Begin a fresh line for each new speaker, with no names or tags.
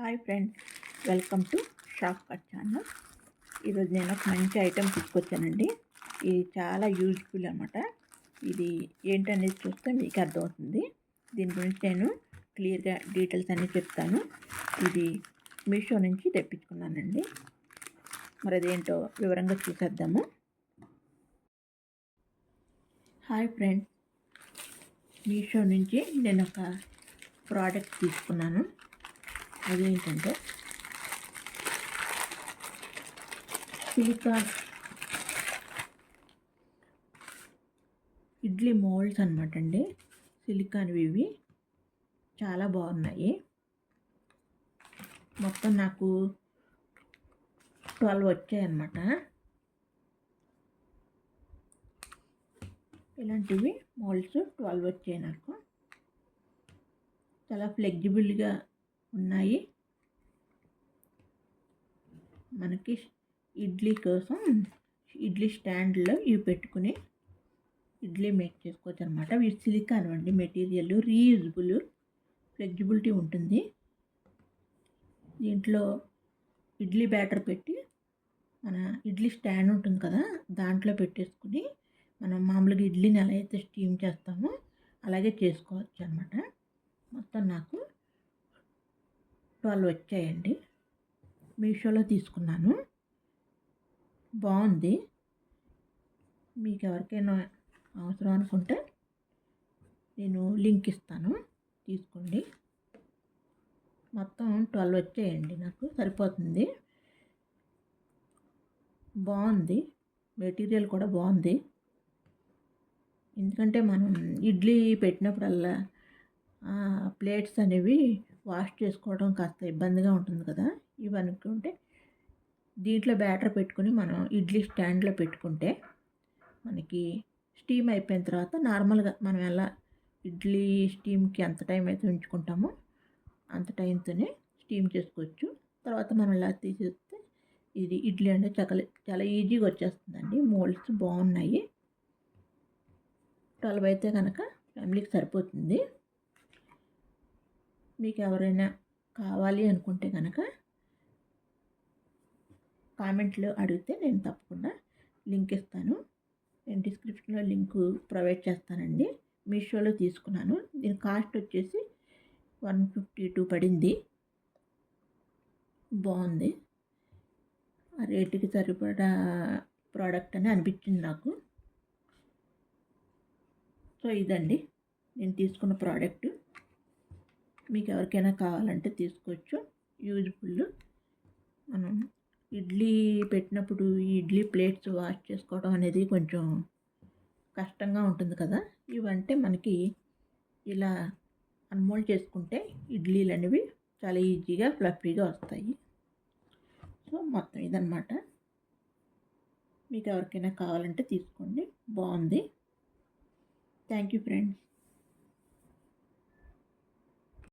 Hi friends welcome to shop cut channel. ఈరోజు నేను ఒక మంచి ఐటెం తీసుకొచ్చానండి. ఇది చాలా యూజ్ఫుల్ అనమాట ఇది ఏంటనేది చూస్తే మీకు అర్థమవుతుంది. దీని గురించి నేను క్లియర్గా డీటెయిల్స్ అన్నీ చెప్తాను. ఇది మీషో నుంచి తెప్పించుకున్నానండి. మరి అదేంటో వివరంగా చూసేద్దాము. హాయ్ ఫ్రెండ్స్ మీషో నుంచి నేను ఒక ప్రోడక్ట్ తీసుకున్నాను. అదేంటంటే సిలికాన్ ఇడ్లీ మోల్డ్స్ అనమాట అండి. సిలికాన్వి ఇవి. చాలా బాగున్నాయి. మొత్తం నాకు ట్వెల్వ్ వచ్చాయన్నమాట ఇలాంటివి మోల్డ్స్ ట్వెల్వ్ వచ్చాయి నాకు. చాలా ఫ్లెగ్జిబుల్గా ఉన్నాయి. మనకి ఇడ్లీ కోసం ఇడ్లీ స్టాండ్లో ఇవి పెట్టుకుని ఇడ్లీ మేక్ చేసుకోవచ్చు అనమాట ఇవి సిలికాన్ అండి. మెటీరియల్ రీయూజబుల్ ఫ్లెక్సిబిలిటీ ఉంటుంది. దీంట్లో ఇడ్లీ బ్యాటర్ పెట్టి మన ఇడ్లీ స్టాండ్ ఉంటుంది కదా దాంట్లో పెట్టేసుకుని మనం మామూలుగా ఇడ్లీని ఎలా అయితే స్టీమ్ చేస్తామో అలాగే చేసుకోవచ్చు అనమాట మొత్తం నాకు ట్వెల్వ్ వచ్చాయండి. మీషోలో తీసుకున్నాను. బాగుంది. మీకు ఎవరికైనా అవసరం అనుకుంటే నేను లింక్ ఇస్తాను. తీసుకోండి. మొత్తం ట్వెల్వ్ వచ్చాయండి నాకు. సరిపోతుంది. బాగుంది. మెటీరియల్ కూడా బాగుంది. ఎందుకంటే మనం ఇడ్లీ పెట్టినప్పుడల్లా ప్లేట్స్ అనేవి వాష్ చేసుకోవడం కాస్త ఇబ్బందిగా ఉంటుంది కదా. ఇవి అనుకుంటే దీంట్లో బ్యాటర్ పెట్టుకుని మనం ఇడ్లీ స్టాండ్లో పెట్టుకుంటే మనకి స్టీమ్ అయిపోయిన తర్వాత నార్మల్గా మనం ఎలా ఇడ్లీ స్టీమ్కి ఎంత టైం అయితే ఉంచుకుంటామో అంత టైంతోనే స్టీమ్ చేసుకోవచ్చు. తర్వాత మనం ఇలా తీసేస్తే ఇది ఇడ్లీ అంటే చకల చాలా ఈజీగా వచ్చేస్తుందండి. మోల్డ్స్ బాగున్నాయి. ట్వెల్వ్ అయితే కనుక ఫ్యామిలీకి సరిపోతుంది. మీకు ఎవరైనా కావాలి అనుకుంటే కనుక కామెంట్లో అడిగితే నేను తప్పకుండా లింక్ ఇస్తాను. నేను డిస్క్రిప్షన్లో లింక్ ప్రొవైడ్ చేస్తానండి. మీషోలో తీసుకున్నాను. దీని కాస్ట్ వచ్చేసి వన్ ఫిఫ్టీ టూ పడింది. బాగుంది. ఆ రేటుకి సరిపడా ప్రోడక్ట్ అని అనిపించింది నాకు. సో ఇదండి. నేను తీసుకున్న ప్రోడక్ట్. మీకు ఎవరికైనా కావాలంటే తీసుకోవచ్చు. యూజ్ఫుల్ మనం ఇడ్లీ పెట్టినప్పుడు ఈ ఇడ్లీ ప్లేట్స్ వాష్ చేసుకోవడం అనేది కొంచెం కష్టంగా ఉంటుంది కదా. ఇవంటే మనకి ఇలా అన్మోల్డ్ చేసుకుంటే ఇడ్లీలు అనేవి చాలా ఈజీగా ఫ్లఫీగా వస్తాయి. సో మొత్తం ఇదనమాట మీకు ఎవరికైనా కావాలంటే తీసుకోండి. బాగుంది. Thank you friends.